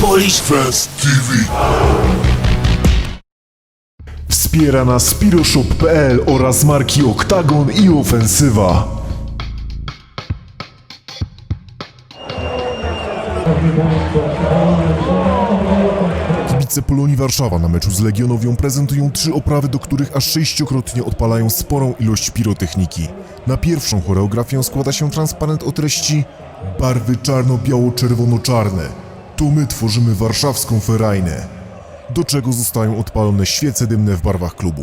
Polish Fest TV. Wspiera nas Piroshop.pl oraz marki Oktagon i Ofensywa. Kibice Polonii Warszawa na meczu z Legionowią prezentują trzy oprawy, do których aż sześciokrotnie odpalają sporą ilość pirotechniki. Na pierwszą choreografię składa się transparent o treści Barwy czarno-biało-czerwono-czarne. To my tworzymy warszawską ferajnę do czego zostają odpalone świece dymne w barwach klubu.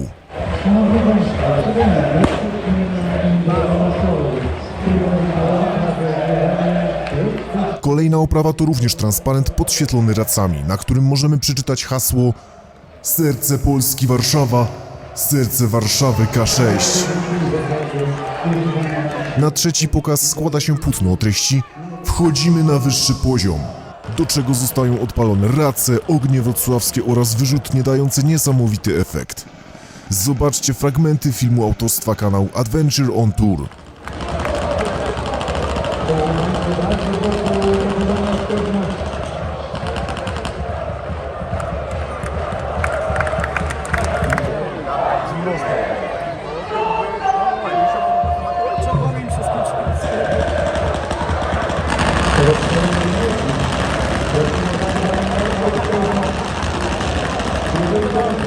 Kolejna oprawa to również transparent podświetlony racami, na którym możemy przeczytać hasło Serce Polski Warszawa, Serce Warszawy K6. Na trzeci pokaz składa się płótno o treści Wchodzimy na wyższy poziom, do czego zostają odpalone race, ognie wrocławskie oraz wyrzutnie dające niesamowity efekt. Zobaczcie fragmenty filmu autorstwa kanału Adventure on Tour.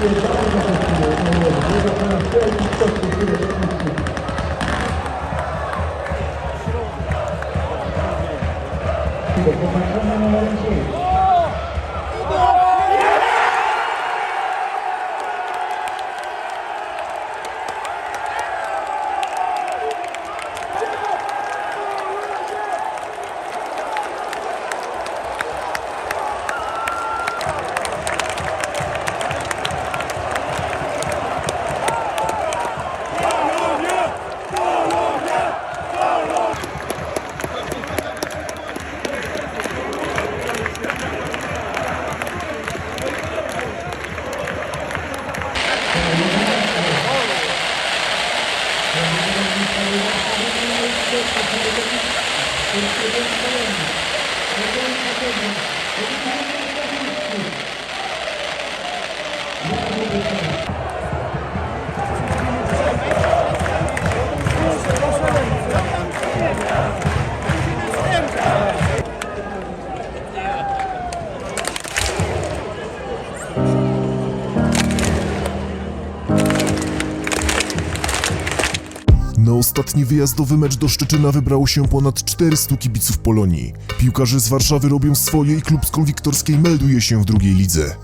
Thank you. Thank you. Na ostatni wyjazdowy mecz do Szczeczyna wybrało się ponad 400 kibiców Polonii. Piłkarze z Warszawy robią swoje i klub z Konwiktorskiej melduje się w drugiej lidze.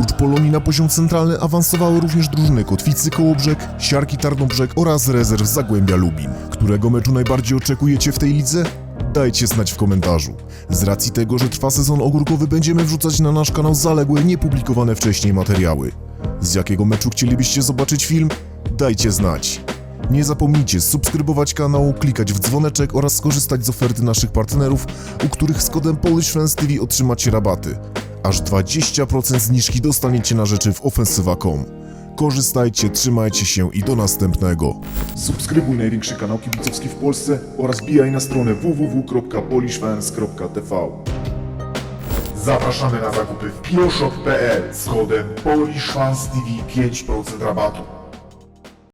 Oprócz Polonii na poziom centralny awansowały również drużyny Kotwicy Kołobrzeg, Siarki Tarnobrzeg oraz rezerw Zagłębia Lubin. Którego meczu najbardziej oczekujecie w tej lidze? Dajcie znać w komentarzu. Z racji tego, że trwa sezon ogórkowy, będziemy wrzucać na nasz kanał zaległe, niepublikowane wcześniej materiały. Z jakiego meczu chcielibyście zobaczyć film? Dajcie znać. Nie zapomnijcie subskrybować kanału, klikać w dzwoneczek oraz skorzystać z oferty naszych partnerów, u których z kodem Polish Friends TV otrzymacie rabaty. Aż 20% zniżki dostaniecie na rzeczy w ofensywa.com. Korzystajcie, trzymajcie się i do następnego. Subskrybuj największy kanał kibicowski w Polsce oraz bijaj na stronę www.polishfans.tv. Zapraszamy na zakupy w piroshop.pl z kodem PolishFansTV 5% rabatu.